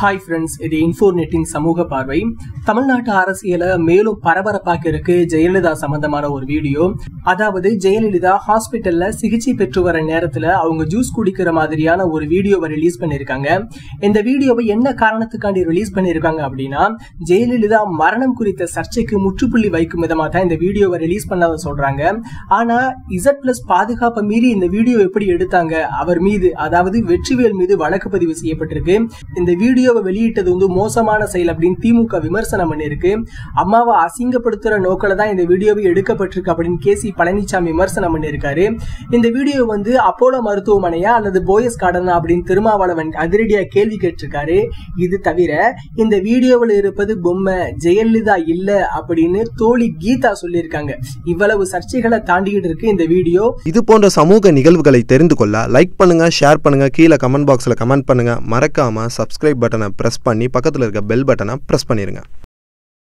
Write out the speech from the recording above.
Hi friends இது இன்ஃபோர்நெட்டின் சமூக பார்வை. தமிழ்நாட்டு அரசியலை மேலும் பரபரப்பாக இருக்கு ஜெயலலிதா சம்பந்தமான ஒரு வீடியோ. அதாவது ஜெயலலிதா ஹாஸ்பிட்டல்ல சிகிச்சை பெற்று வர நேரத்துல அவங்க ஜூஸ் குடிக்கிற மாதிரியான ஒரு வீடியோவை ரிலீஸ் பண்ணிருக்காங்க. இந்த வீடியோவை என்ன காரணத்துக்காண்டி ரிலீஸ் பண்ணிருக்காங்க அப்படின்னா ஜெயலலிதா மரணம் குறித்த சர்ச்சைக்கு முற்றுப்புள்ளி வைக்கும் விதமா தான் இந்த வீடியோவை ரிலீஸ் பண்ணாத சொல்றாங்க. ஆனா இசட் பிளஸ் பாதுகாப்பை மீறி இந்த வீடியோ எப்படி எடுத்தாங்க? அவர் மீது அதாவது வெற்றிவேல் மீது வழக்கு பதிவு செய்யப்பட்டிருக்கு. இந்த வீடியோ வீடியோவை வெளியிட்டது வந்து மோசமான செயல் அப்படின்னு திமுக விமர்சனம் பண்ணிருக்கு அம்மாவை அசிங்கப்படுத்துற நோக்கில தான் இந்த வீடியோவை எடுக்கப்பட்டிருக்கு அப்படின்னு கே சி பழனிசாமி விமர்சனம் பண்ணியிருக்காரு. இந்த வீடியோ வந்து அப்போலோ மருத்துவமனையா அல்லது போயஸ் கார்டனா அப்படின்னு திருமாவளவன் அதிரடியா கேள்வி கேட்டிருக்காரு. இது தவிர இந்த வீடியோவில் இருப்பது பொம்மை ஜெயலலிதா இல்ல அப்படின்னு தோழி கீதா சொல்லியிருக்காங்க. இவ்வளவு சர்ச்சைகளை தாண்டிக்கிட்டு இருக்கு இந்த வீடியோ. இது போன்ற சமூக நிகழ்வுகளை தெரிந்து கொள்ள லைக் பண்ணுங்க ஷேர் பண்ணுங்க கீழே கமெண்ட் பாக்ஸ்ல கமெண்ட் பண்ணுங்க. மறக்காம சப்ஸ்கிரைப் பட்டன் ப்ரெஸ் பண்ணி பக்கத்தில் இருக்க பெல் பட்டனை ப்ரெஸ் பண்ணிருங்க.